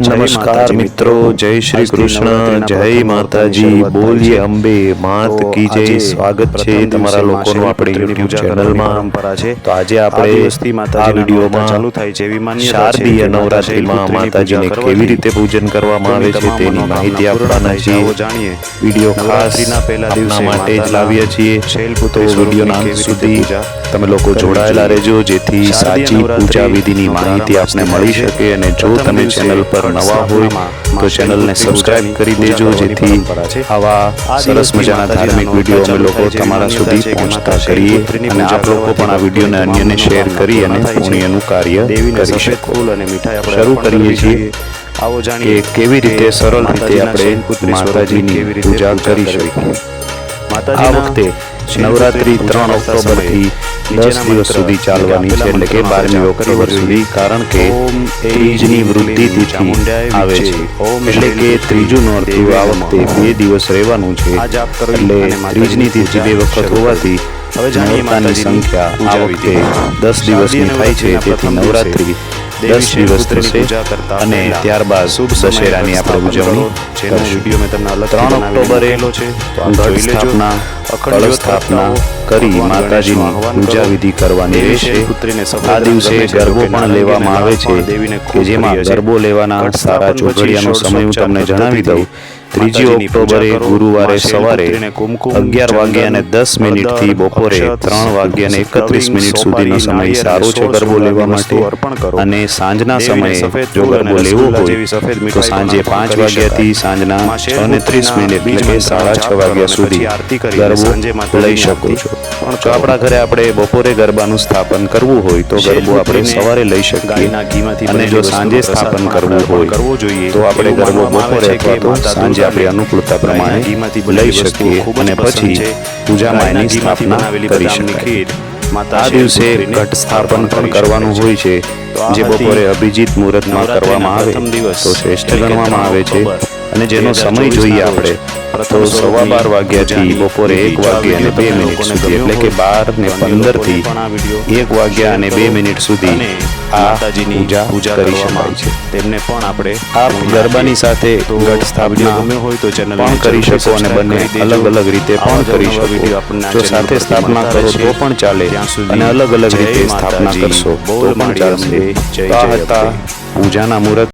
નમસ્કાર મિત્રો જય શ્રી કૃષ્ણ જય માતાજી બોલીએ અંબે માત કી જય સ્વાગત છે તમારા લોકોનું આપણે યુટ્યુબ ચેનલમાં પરંપરા છે. તો આજે આપણે આ માતાજીના વિડીયોમાં ચાલુ થાય છે એવી માન્યતા છે શારદીય નવરાત્રિમાં માતાજીને કેવી રીતે પૂજન કરવામાં આવે છે તેની માહિતી આપવાના છે. જાણીએ. વીડિયો ખાસ પહેલા દિવસે માટે જ લાવીએ છીએ. શૈલપુત્રી વિડીયોના અંત સુધી તમે લોકો જોડાયેલા રહેજો જેથી સાચી પૂજા વિધિની માહિતી આપને મળી શકે અને જો તમે ચેનલ પર ખંડ નવા હોય તો ચેનલને સબસ્ક્રાઇબ કરી દેજો જેથી આવા સરસ મજાના ધાર્મિક વીડિયો અમે લોકો તમારા સુધી પહોંચતા કરીએ અને આપ લોકો પણ આ વિડીયોને અન્યને શેર કરી અને. પુણ્યનું કાર્ય કરી શકો અને મીઠાઈ શરૂ કરીએ છીએ આવો જાણીએ કેવી રીતે સરળ રીતે આપણે માતાજીની પૂજા કરી. શકીએ આ વખતે નવરાત્રી ત્રણ ઓક્ટોબરથી દસ દિવસ સુધી ચાલવાની છે એટલે કે બારમી ઓક્ટોબર સુધી કારણ કે ત્રીજની વૃદ્ધિ તિથિ આવે છે. એટલે કે ત્રીજું નોરતું આ વખતે બે દિવસ રહેવાનું છે. એટલે ત્રીજની તિથિ બે વખત હોવાથી નોરતાની સંખ્યા આ વખતે દસ દિવસની થાય છે. તેથી નવરાત્રિ દસ દિવસ પૂજા અને ત્યારબાદ શુભ દશેરાની આપણે ઉજવણી કરશું. ત્રણ ઓક્ટોબરે સ્થાપના અખંડ સ્થાપના. કરી માતાજીની પૂજા વિધિ કરવાની રહેશે. આ દિવસે ગરબો પણ લેવામાં આવે છે કે જેમાં ગરબો લેવાના સારા ચોઘડિયાનો સમય હું તમને જણાવી દઉં. ત્રીજી ઓક્ટોબરે ગુરુવારે સવારે અગિયાર વાગ્યા અને દસ મિનિટથી બપોરે ત્રણ વાગ્યા અને એકત્રીસ મિનિટ સુધીનો સમય સારો છે ગરબો લેવા માટે. અને સાંજના સમયે જો ગરબો લેવો હોય તો સાંજે પાંચ વાગ્યાથી. સાંજના છ ને ત્રીસ મિનિટ એટલે કે સાડા છ વાગ્યા સુધી ગરબો લઈ શકો છો. પણ જો આપણા ઘરે આપણે બપોરે ગરબાનું સ્થાપન કરવું હોય તો ગરબો આપણે સવારે લઈ શકીએ અને જો સાંજે સ્થાપન કરવું હોય કરવો જોઈએ. તો આપણે ગરબો બપોરે અથવા તો સાંજે આપણે અનુકૂળતા પ્રમાણે લઈ શકીએ અને પછી. પૂજામાં એની સ્થાપના કરી માતા આ દિવસે ઘટ સ્થાપન પણ કરવાનું હોય છે જે બપોરે અભિજીત મુહૂર્તમાં કરવામાં આવે તો શ્રેષ્ઠ ગણવામાં આવે છે અને જેનો સમય જોઈએ આપણે તો સવા બાર વાગ્યાથી બપોરે એક વિધિ. જો આ વાગે અને બે મિનિટ સુધી એટલે કે બાર ને હોય તો અન્ય પંદર લોકોને થી પણ આ વીડિયો એક વાગ્યા અને બે મિનિટ સુધી માતાજીની પૂજા કરી શકાય છે. તેમને પણ આપણે આ ગરબાની સાથે ગઢ સ્થાપના ગમ્યો હોય તો ચેનલ પણ કરી શકો અને બંને અલગ અલગ રીતે પણ કરી શકો. આપણને જો સાથે સ્થાપના કરો તો પણ ચાલે અને અલગ અલગ રીતે સ્થાપના કરશો તો પણ ચાલશે. પૂજાના મુહૂર્ત